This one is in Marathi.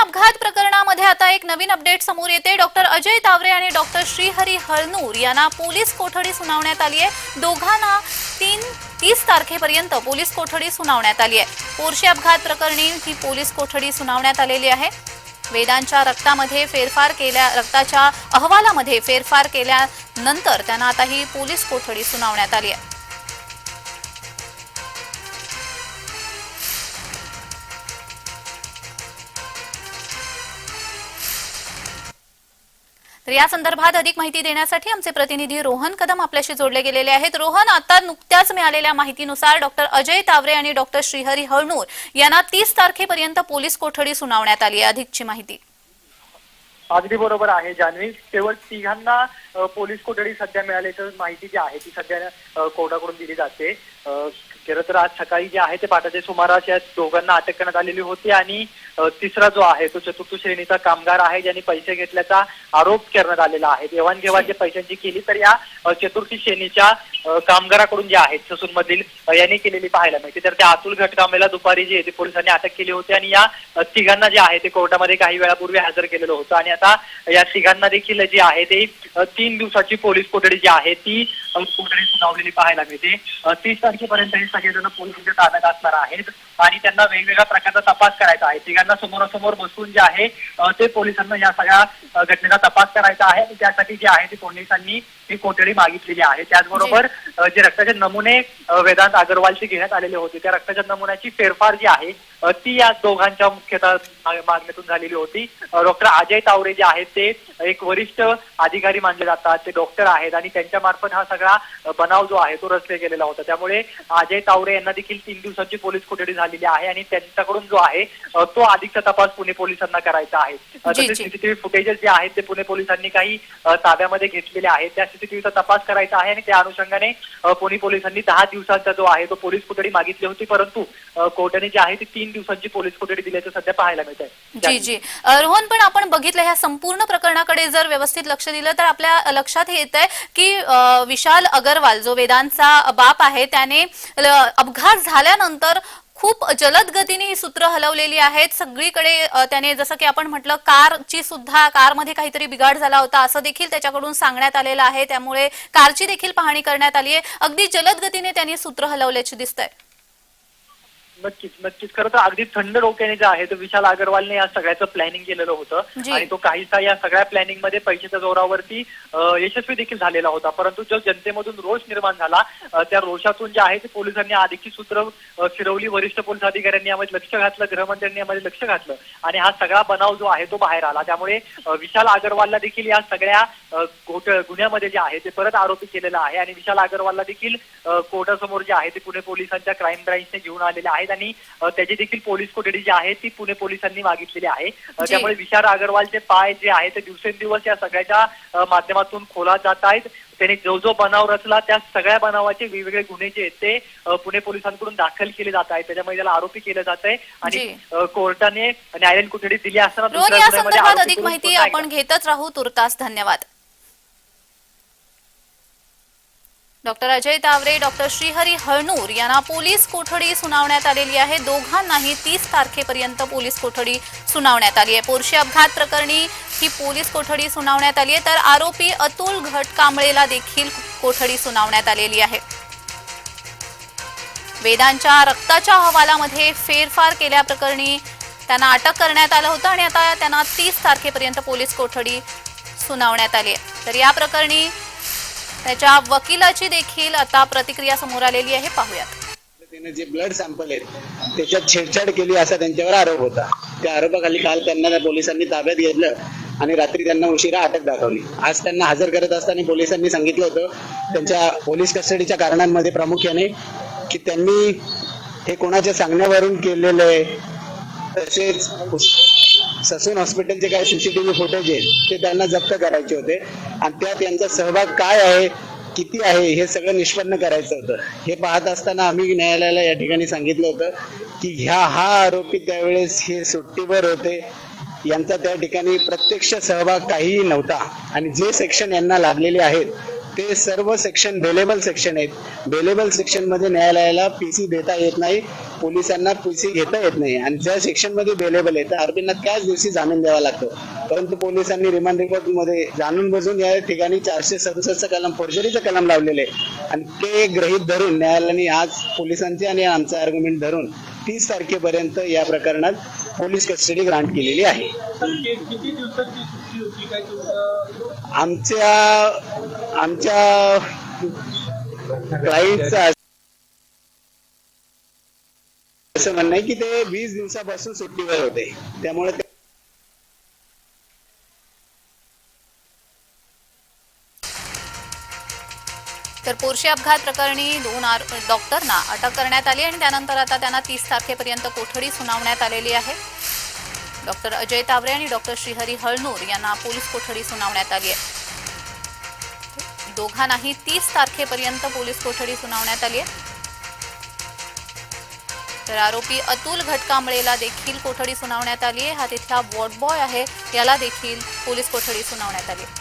अपघात प्रकरणामध्ये आता एक नवीन अपडेट समोर येते. डॉक्टर अजय तावरे आणि डॉक्टर श्रीहरी हळनूर यांना पोलीस कोठडी सुनावण्यात आली आहे. दोघांना तीन तीस तारखेपर्यंत पोलीस कोठडी सुनावण्यात आली आहे. पोरशी अपघात प्रकरणी ही पोलीस कोठडी सुनावण्यात आलेली आहे. वेदांच्या रक्तामध्ये फेरफार केल्या रक्ताच्या अहवालामध्ये फेरफार केल्यानंतर त्यांना आता ही पोलीस कोठडी सुनावण्यात आली आहे. तर या संदर्भात अधिक माहिती देण्यासाठी आमचे प्रतिनिधी रोहन कदम आपल्याशी जोडले गेलेले आहेत. रोहन आता नुकत्याच मिळालेल्या माहितीनुसार डॉक्टर अजय तावरे आणि डॉक्टर श्रीहरी हळणूर यांना तीस तारखेपर्यंत पोलीस कोठडी सुनावण्यात आली आहे. अधिकची माहिती. अगदी बरोबर आहे जान्हवी केवळ तिघांना पोलीस कोठडी सध्या मिळाल्याची माहिती जी आहे ती सध्या कोर्टाकडून दिली जाते. खरं तर आज सकाळी जे आहे ते पाठाच्या सुमारास या दोघांना अटक करण्यात आलेली होती आणि तिसरा जो आहे तो चतुर्थ श्रेणीचा कामगार आहे ज्यांनी पैसे घेतल्याचा आरोप करण्यात आलेला आहे. देवाणघेवाण जे पैशांची केली तर या चतुर्थी श्रेणीच्या कामगाराकडून जे आहेत ससून मधील यांनी केलेली पाहायला मिळते. तर त्या अतुल घटकामेला दुपारी जे ते पोलिसांनी अटक केली होती आणि या तिघांना जे आहे ते कोर्टामध्ये काही वेळापूर्वी हजर केलेलं होतं. आणि आता या तिघांना देखील जे आहे ते तीन दिवसाची पोलीस कोठडी जी आहे ती कोठडी सुनावलेली पाहायला मिळते. तीस तारखेपर्यंत हे सगळेजण पोलिसांच्या ताब्यात असणार आहेत. आणि त्यांना वेगवेगळ्या प्रकारचा तपास करायचा आहे. तिघांना समोरासमोर बसून जे आहे ते पोलिसांना या सगळ्या घटनेचा तपास करायचा आहे. आणि त्यासाठी जे आहे ते पोलिसांनी ही कोठडी मागितलेली आहे. त्याचबरोबर जे. रक्ताचे नमुने वेदांत अग्रवालचे घेण्यात आलेले होते त्या रक्ताच्या नमुन्याची फेरफार जी आहे ती या दोघांच्या मुख्यतः मा- मागणीतून झालेली होती. डॉक्टर अजय तावरे जे आहेत ते एक वरिष्ठ अधिकारी मानले जातात. ते डॉक्टर आहेत आणि त्यांच्या मार्फत हा सगळा बनाव जो आहे तो रचले गेलेला होता. त्यामुळे अजय तावरे यांना देखील तीन दिवसाची पोलीस कोठडी झालेली आहे आणि त्यांच्याकडून जो आहे तो अधिकचा तपास पुणे पोलिसांना करायचा आहे. जी, तसेच जी. सीसीटीव्ही फुटेजेस जे आहेत ते पुणे पोलिसांनी काही ताब्यामध्ये घेतलेले आहेत. त्या सीसीटीव्हीचा तपास करायचा आहे आणि त्या अनुषंगाने पुणे पोलिसांनी दहा दिवसांचा जो आहे तो पोलीस कोठडी मागितली होती. परंतु कोर्टाने जे आहे ती तीन दिवसांची पोलीस कोठडी दिल्याचं सध्या पाहायला मिळत जी आहे जी. अ, रोहन पण आपण बघितलं ह्या संपूर्ण प्रकरणाकडे जर व्यवस्थित लक्ष दिलं तर आपल्या लक्षात येत आहे की विशाल अगरवाल जो वेदांचा बाप आहे त्याने अपघात झाल्यानंतर खूप जलद गतीने ही सूत्र हलवलेली आहेत. सगळीकडे त्याने जसं की आपण म्हटलं कारची सुद्धा कारमध्ये काहीतरी बिघाड झाला होता असं देखील त्याच्याकडून सांगण्यात आलेलं आहे. त्यामुळे कारची देखील पाहणी करण्यात आली आहे. अगदी जलद गतीने त्यांनी सूत्र हलवल्याची दिसत आहे नक्कीच नक्कीच. खरं तर अगदी थंड डोक्याने जे आहे तो विशाल अग्रवालने या सगळ्याचं प्लॅनिंग केलेलं होतं. आणि तो काहीसा या सगळ्या प्लॅनिंगमध्ये पैशाच्या जोरावरती यशस्वी देखील झालेला होता. परंतु जो जनतेमधून रोष निर्माण झाला त्या रोषातून जे आहे ते पोलिसांनी अधिकची सूत्र फिरवली वरिष्ठ पोलीस अधिकाऱ्यांनी यामध्ये लक्ष घातलं गृहमंत्र्यांनी यामध्ये लक्ष घातलं. आणि हा सगळा बनाव जो आहे तो बाहेर आला. त्यामुळे विशाल अग्रवालला देखील या सगळ्या घोट गुन्ह्यामध्ये जे आहे ते परत आरोपी केलेला आहे. आणि विशाल अग्रवालला देखील कोर्टासमोर जे आहे ते पुणे पोलिसांच्या क्राईम ब्रांचने घेऊन आलेले आहेत. आणि अ, त्याची देखील पोलीस कोठडी जी आहे ती पुणे पोलिसांनी मागितलेली आहे. त्यामुळे विशाल अग्रवालचे पाय जे आहे ते दिवसेंदिवस या सगळ्याच्या माध्यमातून खोला जात आहेत. त्याने जो जो बनाव रचला त्या सगळ्या बनावाचे वेगवेगळे गुन्हे जे आहेत ते पुणे पोलिसांकडून दाखल केले जात आहेत. त्याच्यामुळे त्याला आरोपी केलं जात आहे. आणि कोर्टाने न्यायालयीन कोठडी दिली असताना अधिक माहिती आपण घेतच राहू. तुर्तास धन्यवाद. डॉक्टर अजय तावरे डॉक्टर श्रीहरी हळनूर यांना पोलीस कोठडी सुनावण्यात आलेली आहे. दोघांनाही तीस तारखेपर्यंत पोलीस कोठडी सुनावण्यात आली आहे. पोरशी अपघात प्रकरणी ही पोलीस कोठडी सुनावण्यात आली आहे. तर आरोपी अतुल घटकांबळेला देखील कोठडी सुनावण्यात आलेली आहे. वेदांच्या रक्ताच्या अहवालामध्ये फेरफार केल्याप्रकरणी त्यांना अटक करण्यात आलं होतं आणि आता त्यांना तीस तारखेपर्यंत पोलीस कोठडी सुनावण्यात आली आहे. तर या प्रकरणी त्याच्या वकिलाची देखील आता प्रतिक्रिया समोर आलेली आहे. पाहूयात. पद्धतीने जे ब्लड सॅम्पल आहेत त्याच्यात छेडछाड केली असा त्यांच्यावर आरोप होता. त्या आरोपाखाली काल त्यांना त्या पोलिसांनी ताब्यात घेतलं आणि रात्री त्यांना उशिरा अटक दाखवली. आज त्यांना हजर करत असताना पोलिसांनी सांगितलं होतं त्यांच्या पोलीस कस्टडीच्या कारणांमध्ये प्रामुख्याने की त्यांनी हे कोणाच्या सांगण्यावरून केलेलं आहे तसेच ससून हॉस्पिटलचे काही सीसीटीव्ही फोटोज आहेत ते त्यांना जप्त करायचे होते. आणि त्यात यांचा सहभाग काय आहे किती आहे हे सगळं निष्पन्न करायचं होतं. हे पाहत असताना आम्ही न्यायालयाला या ठिकाणी सांगितलं होतं की ह्या हा आरोपी त्यावेळेस हे सुट्टीवर होते. यांचा त्या ठिकाणी प्रत्यक्ष सहभाग काहीही नव्हता. आणि जे सेक्शन यांना लाभलेले आहेत ते सर्व सेक्शन बेलेबल सेक्शन आहेत. बेलेबल सेक्शनमध्ये न्यायालयाला पीसी देता येत नाही. पोलिसांना पीसी घेता येत नाही. आणि ज्या सेक्शनमध्ये बेलेबल आहे त्या आरोपींना त्याच दिवशी जामीन द्यावा लागतो. परंतु पोलिसांनी रिमांड रिपोर्टमध्ये जाणून बुजून या ठिकाणी चारशे सदुसष्ट कलम फोर्जरीचं कलम लावलेले आहे. आणि ते गृहीत धरून न्यायालयाने आज पोलिसांचे आणि आमचं आर्ग्युमेंट धरून तीस तारखेपर्यंत या प्रकरणात पोलीस कस्टडी ग्रांट केलेली आहे. आमच्या आमच्या क्लाइंटचा असं म्हणणं आहे की ते वीस दिवसापासून सुट्टीवर होते. त्यामुळे तर पोरशी अपघात प्रकरणी दोन आर- डॉक्टरना अटक करण्यात आली आणि त्यानंतर आता त्यांना तीस तारखेपर्यंत कोठडी सुनावण्यात आलेली आहे. डॉक्टर अजय तावरे आणि डॉक्टर श्रीहरी हळनूर यांना पोलीस कोठडी सुनावण्यात आली आहे. दोघांनाही तीस तारखेपर्यंत पोलीस कोठडी सुनावण्यात आली आहे. तर आरोपी अतुल घटकांबळेला देखील कोठडी सुनावण्यात आली आहे. हा तिथला वॉर्ड बॉय आहे. याला देखील पोलीस कोठडी सुनावण्यात आली आहे.